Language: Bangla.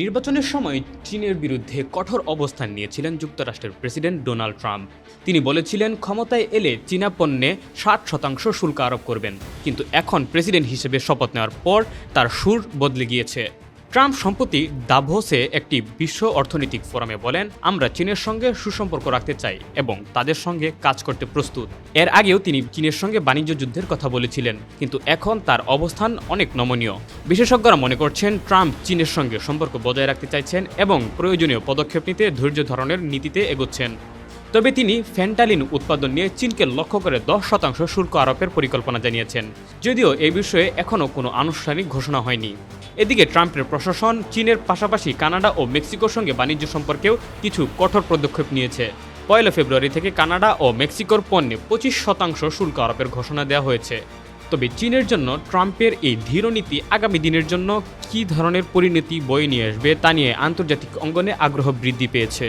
নির্বাচনের সময় চীনের বিরুদ্ধে কঠোর অবস্থান নিয়েছিলেন যুক্তরাষ্ট্রের প্রেসিডেন্ট ডোনাল্ড ট্রাম্প। তিনি বলেছিলেন, ক্ষমতায় এলে চীনা পণ্যে ষাট শতাংশ শুল্ক আরোপ করবেন। কিন্তু এখন প্রেসিডেন্ট হিসেবে শপথ নেওয়ার পর তার সুর বদলে গিয়েছে। ট্রাম্প সম্প্রতি দাভোসে একটি বিশ্ব অর্থনৈতিক ফোরামে বলেন, আমরা চীনের সঙ্গে সুসম্পর্ক রাখতে চাই এবং তাদের সঙ্গে কাজ করতে প্রস্তুত। এর আগেও তিনি চীনের সঙ্গে বাণিজ্য যুদ্ধের কথা বলেছিলেন, কিন্তু এখন তার অবস্থান অনেক নমনীয়। বিশেষজ্ঞরা মনে করছেন, ট্রাম্প চীনের সঙ্গে সম্পর্ক বজায় রাখতে চাইছেন এবং প্রয়োজনীয় পদক্ষেপ নিতে ধৈর্য ধরনের নীতিতে এগোচ্ছেন। তবে তিনি ফ্যান্টালিন উৎপাদন নিয়ে চীনকে লক্ষ্য করে দশ শতাংশ শুল্ক আরোপের পরিকল্পনা জানিয়েছেন। যদিও এই বিষয়ে এখনও কোনো আনুষ্ঠানিক ঘোষণা হয়নি। এদিকে ট্রাম্পের প্রশাসন চীনের পাশাপাশি কানাডা ও মেক্সিকোর সঙ্গে বাণিজ্য সম্পর্কেও কিছু কঠোর পদক্ষেপ নিয়েছে। পয়লা ফেব্রুয়ারি থেকে কানাডা ও মেক্সিকোর পণ্যে পঁচিশ শতাংশ শুল্ক আরোপের ঘোষণা দেওয়া হয়েছে। তবে চীনের জন্য ট্রাম্পের এই ধীরনীতি আগামী দিনের জন্য কী ধরনের পরিণতি বয়ে নিয়ে আসবে তা নিয়ে আন্তর্জাতিক অঙ্গনে আগ্রহ বৃদ্ধি পেয়েছে।